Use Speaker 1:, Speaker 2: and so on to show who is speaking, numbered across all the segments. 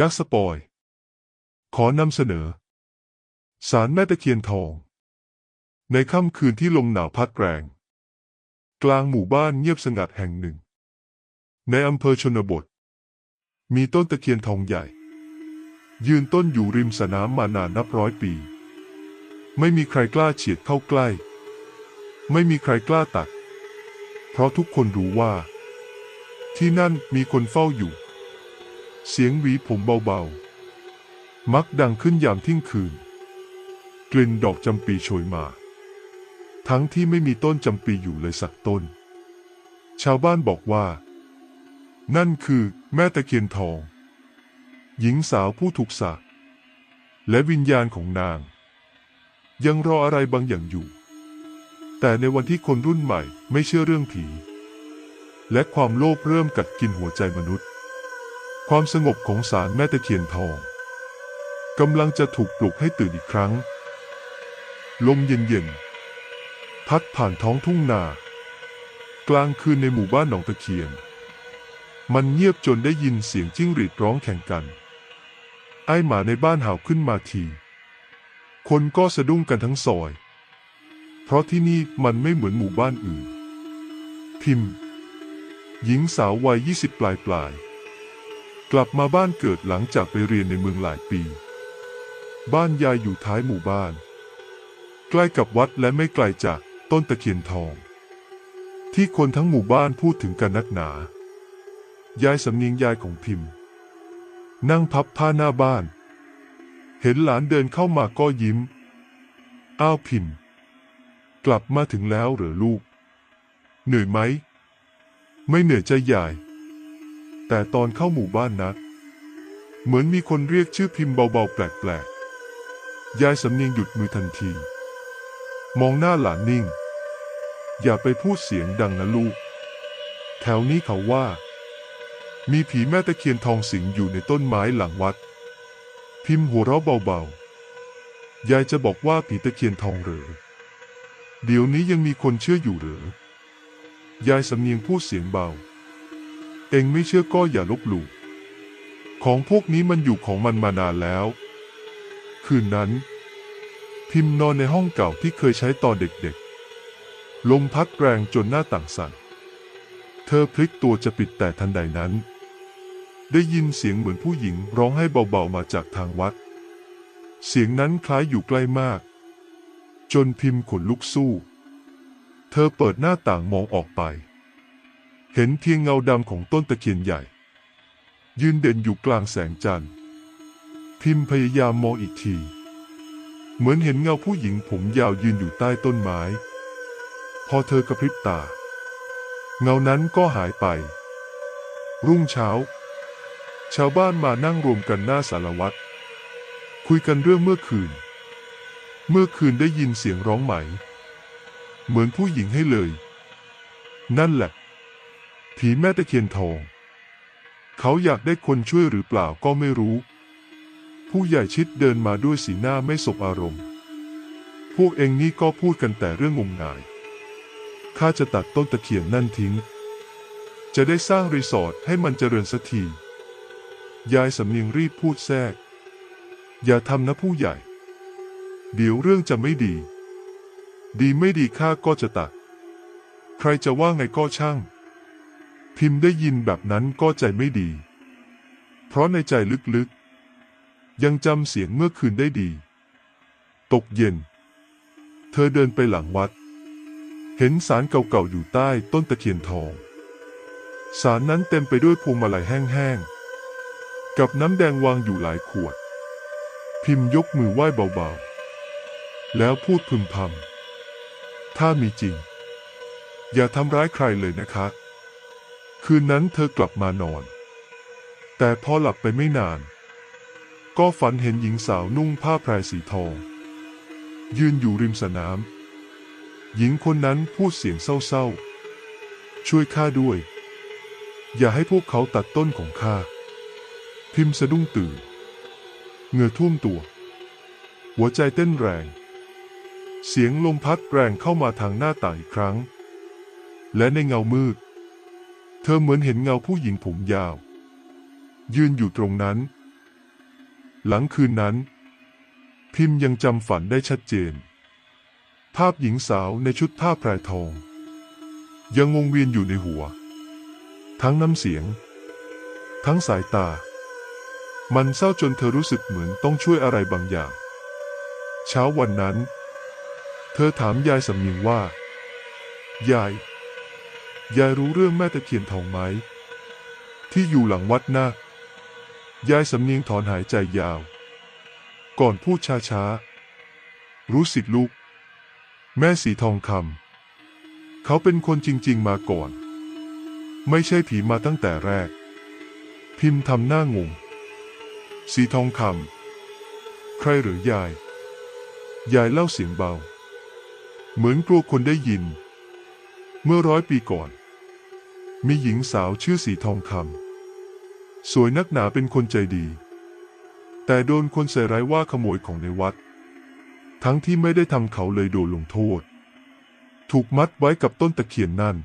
Speaker 1: ดักสปอย ขอนำเสนอ สารแม่ตะเคียนทอง ในค่ำคืนที่ลมหนาวพัดแรง กลางหมู่บ้านเงียบสงัดแห่งหนึ่ง ในอำเภอชนบท มีต้นตะเคียนทองใหญ่ ยืนต้นอยู่ริมสนามมานานนับร้อยปี ไม่มีใครกล้าเฉียดเข้าใกล้ ไม่มีใครกล้าตัด เพราะทุกคนรู้ว่า ที่นั่นมีคนเฝ้าอยู่ เสียงหวีผมเบาๆ มักดังขึ้นยามเที่ยงคืน กลิ่นดอกจำปีโชยมา ทั้งที่ไม่มีต้นจำปีอยู่เลยสักต้น ชาวบ้านบอกว่า นั่นคือแม่ตะเคียนทอง หญิงสาวผู้ถูกสาปและวิญญาณของนาง ยังรออะไรบางอย่างอยู่ แต่ในวันที่คนรุ่นใหม่ไม่เชื่อเรื่องผี และความโลภเริ่มกัดกินหัวใจมนุษย์ ความสงบของศาลแม่ตะเคียนทองกำลังจะถูกปลุกให้ตื่นอีกครั้ง ลมเย็นๆ พัดผ่านท้องทุ่งนา กลางคืนในหมู่บ้านหนองตะเคียน มันเงียบจนได้ยินเสียงจิ้งหรีดร้องแข่งกัน ไอหมาในบ้านเห่าขึ้นมาที คนก็สะดุ้งกันทั้งซอย เพราะที่นี่มันไม่เหมือนหมู่บ้านอื่น พิมพ์ หญิงสาววัยยี่สิบปลายปลาย กลับมาบ้านเกิดหลังจากไปเรียนในเมืองหลายปี บ้านยายอยู่ท้ายหมู่บ้าน ใกล้กับวัดและไม่ไกลจากต้นตะเคียนทอง ที่คนทั้งหมู่บ้านพูดถึงกันนักหนา ยายสำเนียงยายของพิมพ์ นั่งพับผ้าหน้าบ้าน เห็นหลานเดินเข้ามาก็ยิ้ม อ้าวพิมพ์ กลับมาถึงแล้วเหรอลูก เหนื่อยไหม ไม่เหนื่อยใจใหญ่ แต่ตอนเข้าหมู่บ้านนะเหมือนมีคนเรียกชื่อพิมพ์เบาๆ แปลกๆ ยายสำเนียงหยุดมือทันที มองหน้าหลานนิ่ง อย่าไปพูดเสียงดังนะลูก แถวนี้เขาว่า มีผีแม่ตะเคียนทองสิงอยู่ในต้นไม้หลังวัด พิมพ์หัวเราะเบาๆ ยายจะบอกว่าผีตะเคียนทองเหรอ เดี๋ยวนี้ยังมีคนเชื่ออยู่เหรอ ยายสำเนียงพูดเสียงเบา เองไม่เชื่อก็อย่าลบหลู่ของพวกนี้มันอยู่ของมันมานานแล้ว คืนนั้น พิมพ์นอนในห้องเก่าที่เคยใช้ตอนเด็กๆ ลมพัดแรงจนหน้าต่างสั่น เธอพลิกตัวจะปิดแต่ทันใดนั้น ได้ยินเสียงเหมือนผู้หญิงร้องให้เบาๆมาจากทางวัด เสียงนั้นคล้ายอยู่ใกล้มาก จนพิมพ์ขนลุกสู้ เธอเปิดหน้าต่างมองออกไป เห็นเพียงเงาดำของต้นตะเคียนใหญ่ ยืนเด่นอยู่กลางแสงจันทร์ พิมพพยายามมองอีกที เหมือนเห็นเงาผู้หญิงผมยาวยืนอยู่ใต้ต้นไม้ พอเธอกระพริบตา เงานั้นก็หายไป รุ่งเช้า ชาวบ้านมานั่งรวมกันหน้าสารวัตรคุยกันเรื่องเมื่อคืน เมื่อคืนได้ยินเสียงร้องไหม เหมือนผู้หญิงให้เลย นั่นแหละ ผีแม่ตะเคียนทอง เขาอยากได้คนช่วยหรือเปล่าก็ไม่รู้ ผู้ใหญ่ชิดเดินมาด้วยสีหน้าไม่สบอารมณ์ พวกเองนี่ก็พูดกันแต่เรื่องงมงาย ข้าจะตัดต้นตะเคียนนั่นทิ้ง จะได้สร้างรีสอร์ทให้มันเจริญสักที ยายสำเนียงรีบพูดแทรก อย่าทำนะผู้ใหญ่ เดี๋ยวเรื่องจะไม่ดี ดีไม่ดีข้าก็จะตัด ใครจะว่าไงก็ช่าง พิมพ์ได้ยินแบบนั้นก็ใจไม่ดี เพราะในใจลึกๆ ยังจำเสียงเมื่อคืนได้ดี ตกเย็น เธอเดินไปหลังวัด เห็นสารเก่าๆอยู่ใต้ต้นตะเคียนทอง สารนั้นเต็มไปด้วยพวงมาลัยแห้งๆ กับน้ำแดงวางอยู่หลายขวด พิมพ์ยกมือไหว้เบาๆ แล้วพูดพึมพำถ้ามีจริง อย่าทำร้ายใครเลยนะคะ คืนนั้นเธอกลับมานอน แต่พอหลับไปไม่นาน ก็ฝันเห็นหญิงสาวนุ่งผ้าแพรสีทอง ยืนอยู่ริมสนาม หญิงคนนั้นพูดเสียงเศร้าๆ ช่วยข้าด้วย อย่าให้พวกเขาตัดต้นของข้า พิมพ์สะดุ้งตื่นเหงื่อท่วมตัว หัวใจเต้นแรง เสียงลมพัดแรงเข้ามาทางหน้าต่างอีกครั้ง และในเงามืด เธอเหมือนเห็นเงาผู้หญิงผมยาว ยืนอยู่ตรงนั้น หลังคืนนั้น พิมพ์ยังจำฝันได้ชัดเจน ภาพหญิงสาวในชุดผ้าแพรทอง ยังวงเวียนอยู่ในหัว ทั้งน้ำเสียง ทั้งสายตา มันเศร้าจนเธอรู้สึกเหมือนต้องช่วยอะไรบางอย่าง เช้าวันนั้น เธอถามยายสำเนียงว่า ยาย ยายรู้เรื่องแม่ตะเคียนทองไหม ที่อยู่หลังวัดนายายสำเนียงถอนหายใจยาว ก่อนพูดช้าๆ รู้สิทธิ์ลูก แม่สีทองคำ เขาเป็นคนจริงๆมาก่อน ไม่ใช่ผีมาตั้งแต่แรก พิมพ์ทำหน้างง สีทองคำ ใครหรือยาย ยายเล่าเสียงเบา เหมือนกลัวคนได้ยิน เมื่อร้อยปีก่อน มีหญิงสาวชื่อสีทองคำสวยนักหนาเป็นคนใจดี แต่โดนคนใส่ร้ายว่าขโมยของในวัด ทั้งที่ไม่ได้ทำเขาเลยโดนลงโทษ ถูกมัดไว้กับต้นตะเคียนนั่น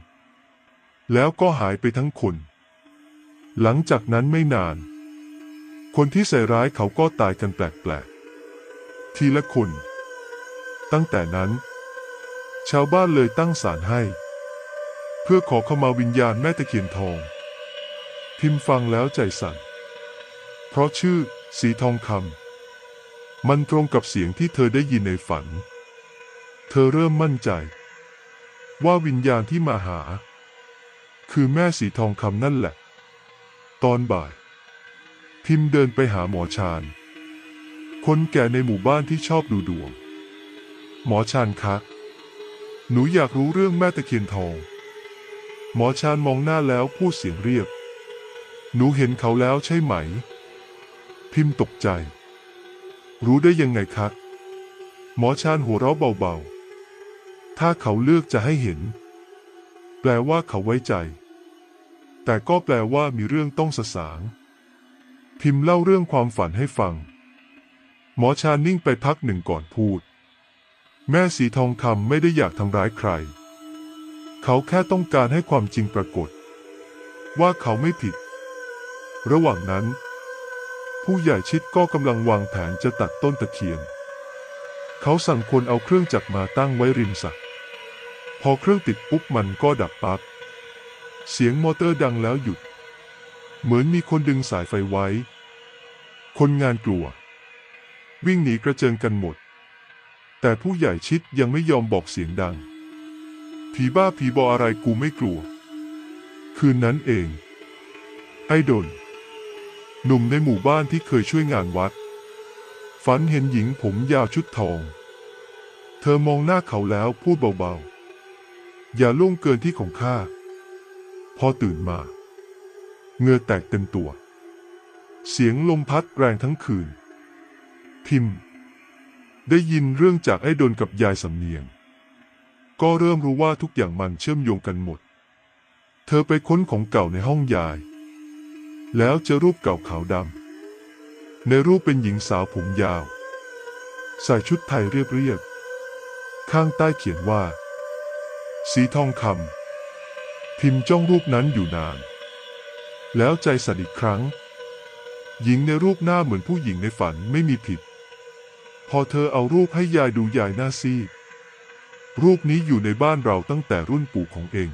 Speaker 1: แล้วก็หายไปทั้งคน หลังจากนั้นไม่นาน คนที่ใส่ร้ายเขาก็ตายกันแปลกๆ ทีละคน ตั้งแต่นั้น ชาวบ้านเลยตั้งศาลให้ พื่อขอเข้ามาวิญญาณแม่ตะเคียนทอง พิมพ์ฟังแล้วใจสั่น เพราะชื่อ สีทองคำมันตรงกับเสียงที่เธอได้ยินในฝัน เธอเริ่มมั่นใจ ว่าวิญญาณที่มาหา คือแม่สีทองคำนั่นแหละ ตอนบ่าย พิมพ์เดินไปหาหมอชาญ คนแก่ในหมู่บ้านที่ชอบดูดวง หมอชาญคะหนูอยากรู้เรื่องแม่ตะเคียนทอง หมอชาญมองหน้าแล้วพูดเสียงเรียบ หนูเห็นเขาแล้วใช่ไหม พิมพ์ตกใจ รู้ได้ยังไงคะ หมอชาญหัวเราะเบาๆ ถ้าเขาเลือกจะให้เห็น แปลว่าเขาไว้ใจ แต่ก็แปลว่ามีเรื่องต้องสะสาง พิมพ์เล่าเรื่องความฝันให้ฟัง หมอชาญนิ่งไปพักหนึ่งก่อนพูด แม่สีทองคำไม่ได้อยากทำร้ายใคร เขาแค่ต้องการให้ความจริงปรากฏ ว่าเขาไม่ผิด ระหว่างนั้น ผู้ใหญ่ชิดก็กำลังวางแผนจะตัดต้นตะเคียน เขาสั่งคนเอาเครื่องจักรมาตั้งไว้ริมสระพอเครื่องติดปุ๊บมันก็ดับปั๊บเสียงมอเตอร์ดังแล้วหยุด เหมือนมีคนดึงสายไฟไว้ คนงานกลัว วิ่งหนีกระเจิงกันหมด แต่ผู้ใหญ่ชิดยังไม่ยอมบอกเสียงดัง ผีบ้าผีบออะไรกูไม่กลัว คืนนั้นเอง ไอ้ดนหนุ่มในหมู่บ้านที่เคยช่วยงานวัด ฝันเห็นหญิงผมยาวชุดทอง เธอมองหน้าเขาแล้วพูดเบาๆ อย่าล่วงเกินที่ของข้า พอตื่นมาเงื่อแตกเต็มตัว เสียงลมพัดแรงทั้งคืน พิมพ์ ได้ยินเรื่องจากไอ้ดนกับยายสำเนียง ก็เริ่มรู้ว่าทุกอย่างมันเชื่อมโยงกันหมด เธอไปค้นของเก่าในห้องยาย แล้วเจอรูปเก่าขาวดำ ในรูปเป็นหญิงสาวผมยาว ใส่ชุดไทยเรียบๆ ข้างใต้เขียนว่า สีทองคำพิมพ์จ้องรูปนั้นอยู่นาน แล้วใจสั่นอีกครั้ง หญิงในรูปหน้าเหมือนผู้หญิงในฝันไม่มีผิด พอเธอเอารูปให้ยายดูยายหน้าซีด รูปนี้อยู่ในบ้านเราตั้งแต่รุ่นปู่ของเอง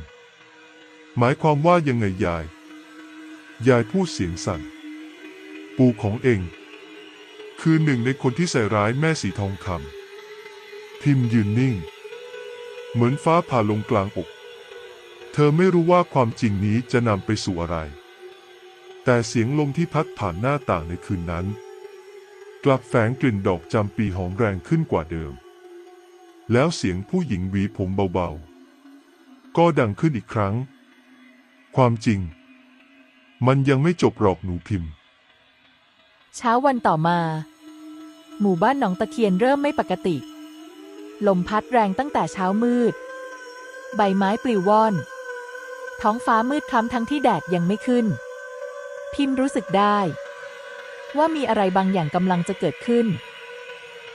Speaker 1: หมายความว่ายังไงยาย ยายพูดเสียงสั่น ปู่ของเอง คือหนึ่งในคนที่ใส่ร้ายแม่สีทองคำพิมพ์ยืนนิ่ง เหมือนฟ้าผ่าลงกลางอก เธอไม่รู้ว่าความจริงนี้จะนำไปสู่อะไร แต่เสียงลมที่พัดผ่านหน้าต่างในคืนนั้น กลับแฝงกลิ่นดอกจำปีหอมแรงขึ้นกว่าเดิม แล้วเสียงผู้หญิงหวีผมเบาๆ ก็ดังขึ้นอีกครั้ง ความจริง มันยังไม่จบหรอกหนูพิมพ์
Speaker 2: เช้าวันต่อมา หมู่บ้านหนองตะเคียนเริ่มไม่ปกติ ลมพัดแรงตั้งแต่เช้ามืด ใบไม้ปลิวว่อน ท้องฟ้ามืดคล้ำทั้งที่แดดยังไม่ขึ้น พิมพ์รู้สึกได้ ว่ามีอะไรบางอย่างกำลังจะเกิดขึ้น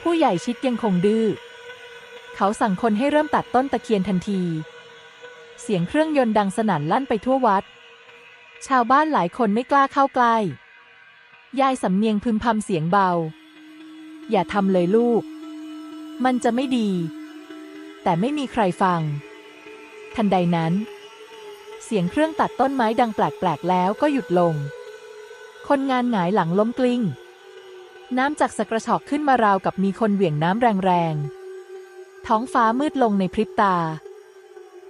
Speaker 2: ผู้ใหญ่ชิดยังคงดื้อ เขาสั่งคนให้เริ่มตัดต้นตะเคียนทันที เสียงเครื่องยนต์ดังสนั่นลั่นไปทั่ววัด ชาวบ้านหลายคนไม่กล้าเข้าใกล้ ยายสำเนียงพึมพำเสียงเบา อย่าทำเลยลูก มันจะไม่ดี แต่ไม่มีใครฟัง ทันใดนั้น เสียงเครื่องตัดต้นไม้ดังแปลกๆแล้วก็หยุดลง คนงานหงายหลังล้มกลิ้ง น้ำจากสกระชอกขึ้นมาราวกับมีคนเหวี่ยงน้ำแรงๆ ท้องฟ้ามืดลงในพริบตา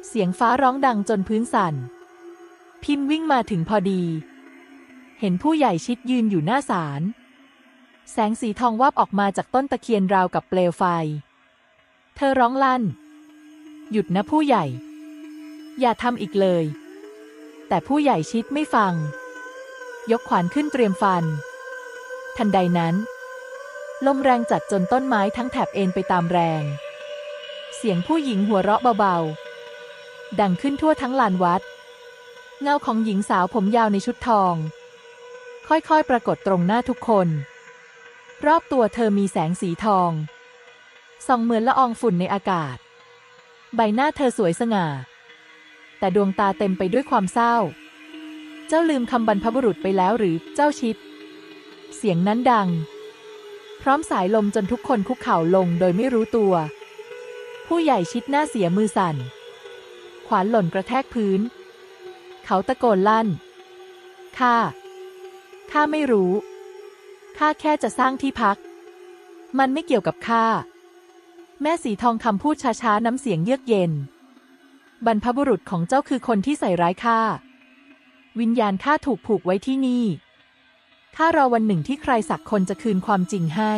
Speaker 2: เสียงฟ้าร้องดังจนพื้นสั่น พิมพ์วิ่งมาถึงพอดี เห็นผู้ใหญ่ชิดยืนอยู่หน้าศาล แสงสีทองวาบออกมาจากต้นตะเคียนราวกับเปลวไฟ เธอร้องลั่น หยุดนะผู้ใหญ่ อย่าทำอีกเลย แต่ผู้ใหญ่ชิดไม่ฟัง ยกขวานขึ้นเตรียมฟัน ทันใดนั้น ลมแรงจัดจนต้นไม้ทั้งแถบเอ็นไปตามแรง เสียงผู้หญิงหัวเราะเบาๆ ดังขึ้นทั่วทั้งลานวัด เงาของหญิงสาวผมยาวในชุดทอง ค่อยๆ ปรากฏตรงหน้าทุกคน รอบตัวเธอมีแสงสีทอง ส่องเหมือนละอองฝุ่นในอากาศ ใบหน้าเธอสวยสง่า แต่ดวงตาเต็มไปด้วยความเศร้า เจ้าลืมคำบรรพบุรุษไปแล้วหรือเจ้าชิด เสียงนั้นดัง พร้อมสายลมจนทุกคนคุกเข่าลงโดยไม่รู้ตัว ผู้ใหญ่ชิดหน้าเสียมือสั่น ขวานหล่นกระแทกพื้น เขาตะโกนลั่น ข้า ข้าไม่รู้ ข้าแค่จะสร้างที่พัก มันไม่เกี่ยวกับข้า แม่สีทองคำพูดช้าๆ น้ำเสียงเยือกเย็น บรรพบุรุษของเจ้าคือคนที่ใส่ร้ายข้า วิญญาณข้าถูกผูกไว้ที่นี่ ข้ารอวันหนึ่งที่ใครสักคนจะคืนความจริงให้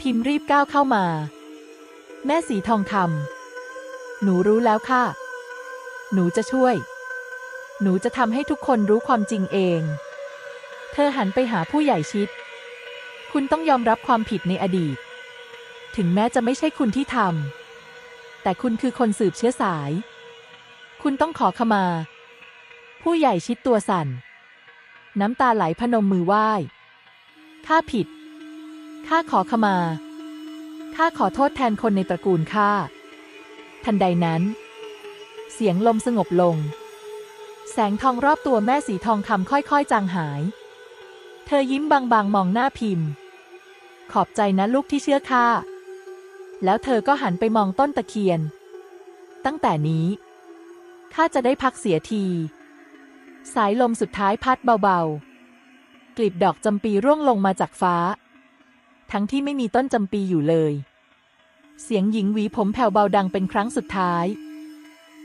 Speaker 2: พิมพ์รีบก้าวเข้ามา แม่สีทองคำหนูรู้แล้วค่ะ หนูจะช่วย หนูจะทำให้ทุกคนรู้ความจริงเอง เธอหันไปหาผู้ใหญ่ชิด คุณต้องยอมรับความผิดในอดีต ถึงแม้จะไม่ใช่คุณที่ทำแต่คุณคือคนสืบเชื้อสาย คุณต้องขอขมา ผู้ใหญ่ชิดตัวสั่น น้ำตาไหลพนมมือไหว้ข้าผิดข้าขอขมา ข้าขอโทษแทนคนในตระกูลข้า ทันใดนั้น เสียงลมสงบลง แสงทองรอบตัวแม่สีทองคำค่อยๆ จางหาย เธอยิ้มบางๆ มองหน้าพิมพ์ ขอบใจนะลูกที่เชื่อข้า แล้วเธอก็หันไปมองต้นตะเคียน ตั้งแต่นี้ข้าจะได้พักเสียที สายลมสุดท้ายพัดเบาๆ กลีบดอกจำปีร่วงลงมาจากฟ้า ทั้งที่ไม่มีต้นจำปีอยู่เลย เสียงหญิงหวีผมแผ่วเบาดังเป็นครั้งสุดท้าย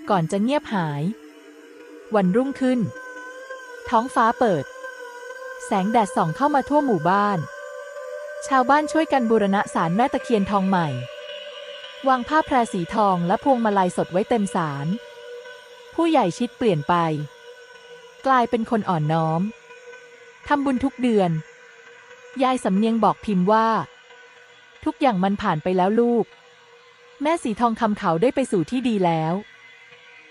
Speaker 2: ก่อนจะเงียบหาย วันรุ่งขึ้น ท้องฟ้าเปิด แสงแดดส่องเข้ามาทั่วหมู่บ้าน ชาวบ้านช่วยกันบูรณะศาลแม่ตะเคียนทองใหม่ วางผ้าแพรสีทองและพวงมาลัยสดไว้เต็มศาลผู้ใหญ่ชิดเปลี่ยนไป กลายเป็นคนอ่อนน้อมทำบุญทุกเดือน ยายสำเนียงบอกพิมพ์ว่า ทุกอย่างมันผ่านไปแล้วลูก แม่สีทองคำเขาได้ไปสู่ที่ดีแล้ว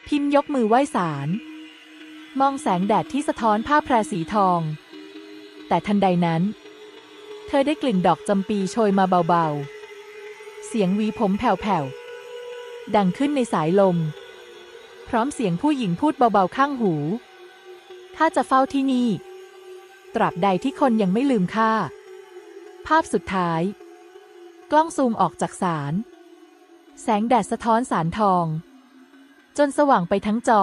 Speaker 2: พิมพ์ยกมือไหว้ศาลมองแสงแดดที่สะท้อนผ้าแพรสีทอง แต่ทันใดนั้น เธอได้กลิ่นดอกจำปีโชยมาเบาๆ เสียงวีผมแผ่วๆ ดังขึ้นในสายลม พร้อมเสียงผู้หญิงพูดเบาๆข้างหูข้าจะเฝ้าที่นี่ ตราบใดที่คนยังไม่ลืมข้า ภาพสุดท้าย กล้องซูมออกจากสาร แสงแดดสะท้อนสารทอง จนสว่างไปทั้งจอ